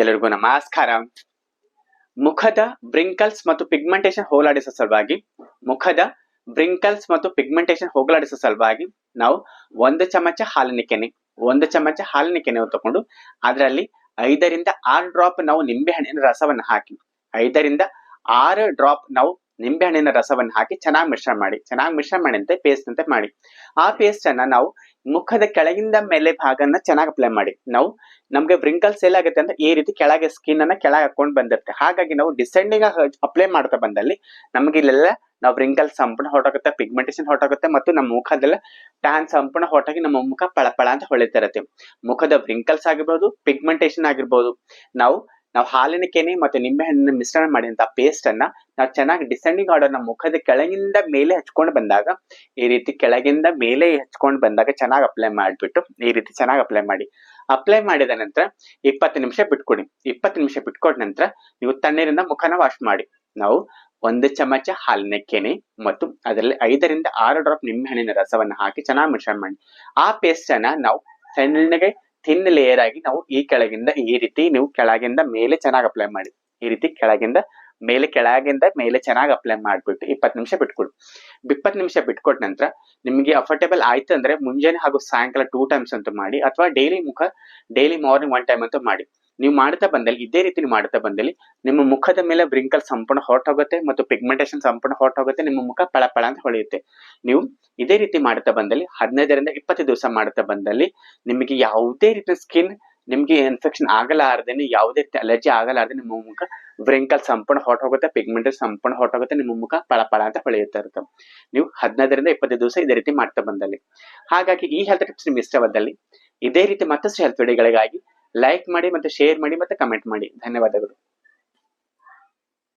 ಎಲ್ಲರಿಗೂ ನಮಸ್ಕಾರ. ಮುಖದ ಬ್ರಿಂಕಲ್ಸ್ ಮತ್ತು ಪಿಗ್ಮೆಂಟೇಶನ್ ಹೋಗಲಾಡಿಸೋ ಸಲುವಾಗಿ, ಮುಖದ ಬ್ರಿಂಕಲ್ಸ್ ಮತ್ತು ಪಿಗ್ಮೆಂಟೇಶನ್ ಹೋಗಲಾಡಿಸೋ ಸಲುವಾಗಿ ನಾವು ಒಂದು ಚಮಚ ಹಾಲಿನ ಕೆನೆ, ಒಂದು ಚಮಚ ಹಾಲಿನ ಕೆನೆ ತಗೊಂಡು ಅದರಲ್ಲಿ ಐದರಿಂದ ಆರು ಡ್ರಾಪ್ ನಾವು ನಿಂಬೆಹಣ್ಣಿನ ರಸವನ್ನು ಹಾಕಿ, ಐದರಿಂದ ಆರು ಡ್ರಾಪ್ ನಾವು ನಿಂಬೆ ಹಣ್ಣಿನ ರಸವನ್ನು ಹಾಕಿ ಚೆನ್ನಾಗಿ ಮಿಶ್ರಣ ಮಾಡಿ. ಚೆನ್ನಾಗಿ ಮಿಶ್ರಣ ಪೇಸ್ಟ್ ಅಂತ ಮಾಡಿ. ಆ ಪೇಸ್ಟ್ ಅನ್ನ ನಾವು ಮುಖದ ಕೆಳಗಿಂದ ಮೇಲೆ ಭಾಗನ ಚೆನ್ನಾಗಿ ಅಪ್ಲೈ ಮಾಡಿ. ನಾವು ನಮಗೆ ವ್ರಿಂಕಲ್ಸ್ ಆಗುತ್ತೆ ಅಂದ್ರೆ ಈ ರೀತಿ ಕೆಳಗೆ ಸ್ಕಿನ್ ಅನ್ನ ಕೆಳಗೆ ಹಾಕೊಂಡು ಬಂದಿರುತ್ತೆ. ಹಾಗಾಗಿ ನಾವು ಡಿಸೆಂಡಿಂಗ್ ಅಪ್ಲೈ ಮಾಡ್ತಾ ಬಂದಲ್ಲಿ ನಮಗೆ ಇಲ್ಲೆಲ್ಲ ನಾವು ವ್ರಿಂಕಲ್ ಸಂಪೂರ್ಣ ಹೊರಟೋಗುತ್ತೆ ಪಿಗ್ಮೆಂಟೇಶನ್ ಹೊರಟೋಗುತ್ತೆ ಮತ್ತು ನಮ್ಮ ಮುಖದಲ್ಲ ಟ್ಯಾನ್ ಸಂಪೂರ್ಣ ಹೊರಟಾಗಿ ನಮ್ಮ ಮುಖ ಪಳಪಳ ಅಂತ ಹೊಳಿತಾ ಇರುತ್ತೆ. ಮುಖದ ವ್ರಿಂಕಲ್ಸ್ ಆಗಿರ್ಬೋದು ಪಿಗ್ಮೆಂಟೇಶನ್ ಆಗಿರ್ಬೋದು. ನಾವು ನಾವು ಹಾಲಿನ ಕೆನೆ ಮತ್ತು ನಿಂಬೆಹಣ್ಣಿನ ಮಿಶ್ರಣ ಮಾಡಿದಂತ ಪೇಸ್ಟ್ ಅನ್ನ ನಾವು ಚೆನ್ನಾಗಿ ಡಿಸೆಂಡಿಂಗ್ ಆರ್ಡರ್ ನಮ್ಮ ಮುಖದ ಕೆಳಗಿಂದ ಮೇಲೆ ಹಚ್ಕೊಂಡು ಬಂದಾಗ, ಈ ರೀತಿ ಕೆಳಗಿಂದ ಮೇಲೆ ಹಚ್ಕೊಂಡು ಬಂದಾಗ ಚೆನ್ನಾಗಿ ಅಪ್ಲೈ ಮಾಡಿಬಿಟ್ಟು ಈ ರೀತಿ ಚೆನ್ನಾಗಿ ಅಪ್ಲೈ ಮಾಡಿ. ಅಪ್ಲೈ ಮಾಡಿದ ನಂತರ ಇಪ್ಪತ್ತು ನಿಮಿಷ ಬಿಟ್ಕೊಡಿ. ಇಪ್ಪತ್ತು ನಿಮಿಷ ಬಿಟ್ಕೊಂಡ ನಂತರ ನೀವು ತಣ್ಣೀರಿಂದ ಮುಖನ ವಾಶ್ ಮಾಡಿ. ನಾವು ಒಂದು ಚಮಚ ಹಾಲಿನ ಕೆನೆ ಮತ್ತು ಅದರಲ್ಲಿ ಐದರಿಂದ ಆರು ಡ್ರಾಪ್ ನಿಂಬೆಹಣ್ಣಿನ ರಸವನ್ನು ಹಾಕಿ ಚೆನ್ನಾಗಿ ಮಿಶ್ರಣ ಮಾಡಿ. ಆ ಪೇಸ್ಟ್ ಅನ್ನ ನಾವು ಸಣ್ಣಗೆ ಥಿನ್ ಲೇಯರ್ ಆಗಿ ನಾವು ಈ ಕೆಳಗಿಂದ ಈ ರೀತಿ ನೀವು ಕೆಳಗಿಂದ ಮೇಲೆ ಚೆನ್ನಾಗಿ ಅಪ್ಲೈ ಮಾಡಿ. ಈ ರೀತಿ ಕೆಳಗಿಂದ ಮೇಲೆ ಕೆಳಗಿಂದ ಮೇಲೆ ಚೆನ್ನಾಗಿ ಅಪ್ಲೈ ಮಾಡಿಬಿಟ್ಟು ಇಪ್ಪತ್ತು ನಿಮಿಷ ಬಿಟ್ಕೊಡು. ಇಪ್ಪತ್ತು ನಿಮಿಷ ಬಿಟ್ಕೊಟ್ಟ ನಂತರ ನಿಮಗೆ ಅಫರ್ಟೇಬಲ್ ಆಯ್ತು ಅಂದ್ರೆ ಮುಂಜಾನೆ ಹಾಗೂ ಸಾಯಂಕಾಲ ಟೂ ಟೈಮ್ಸ್ ಅಂತೂ ಮಾಡಿ, ಅಥವಾ ಡೈಲಿ ಮುಖ ಡೈಲಿ ಮಾರ್ನಿಂಗ್ ಒನ್ ಟೈಮ್ ಅಂತೂ ಮಾಡಿ. ನೀವು ಮಾಡ್ತಾ ಬಂದಲ್ಲಿ, ಇದೇ ರೀತಿ ನೀವು ಮಾಡ್ತಾ ಬಂದಲ್ಲಿ, ನಿಮ್ಮ ಮುಖದ ಮೇಲೆ ಬ್ರಿಂಕಲ್ ಸಂಪೂರ್ಣ ಹೊರಟೋಗುತ್ತೆ ಮತ್ತು ಪಿಗ್ಮೆಂಟೇಶನ್ ಸಂಪೂರ್ಣ ಹೊರಟೋಗುತ್ತೆ ನಿಮ್ಮ ಮುಖ ಪಳ ಪಳ ಅಂತ ಹೊಳೆಯುತ್ತೆ. ನೀವು ಇದೇ ರೀತಿ ಮಾಡ್ತಾ ಬಂದಲ್ಲಿ, ಹದಿನೈದರಿಂದ ಇಪ್ಪತ್ತು ದಿವಸ ಮಾಡ್ತಾ ಬಂದಲ್ಲಿ, ನಿಮಗೆ ಯಾವುದೇ ರೀತಿಯ ಸ್ಕಿನ್ ನಿಮ್ಗೆ ಇನ್ಫೆಕ್ಷನ್ ಆಗಲಾರ್ದೇನೆ, ಯಾವುದೇ ರೀತಿ ಅಲರ್ಜಿ ಆಗಲಾರ್ದೆ ನಿಮ್ಮ ಮುಖ ವ್ರಿಂಕಲ್ ಸಂಪೂರ್ಣ ಹೊರಟೋಗುತ್ತೆ ಪಿಗ್ಮೆಂಟೇಶನ್ ಸಂಪೂರ್ಣ ಹೊರಟೋಗುತ್ತೆ ನಿಮ್ಮ ಮುಖ ಪಳ ಪಳ ಅಂತ ಹೊಳೆಯುತ್ತಾ ಇರುತ್ತೆ ನೀವು ಹದಿನೈದರಿಂದ ಇಪ್ಪತ್ತು ದಿವಸ ಇದೇ ರೀತಿ ಮಾಡ್ತಾ ಬಂದಲ್ಲಿ. ಹಾಗಾಗಿ ಈ ಹೆಲ್ತ್ ಟಿಪ್ಸ್ ನಿಮ್ಗೆ ಇಷ್ಟವಾದಲ್ಲಿ, ಇದೇ ರೀತಿ ಮತ್ತಷ್ಟು ಹೆಲ್ತ್ ವಿಡಿಯೋಗಳಿಗಾಗಿ ಲೈಕ್ ಮಾಡಿ ಮತ್ತೆ ಶೇರ್ ಮಾಡಿ ಮತ್ತೆ ಕಮೆಂಟ್ ಮಾಡಿ. ಧನ್ಯವಾದಗಳು.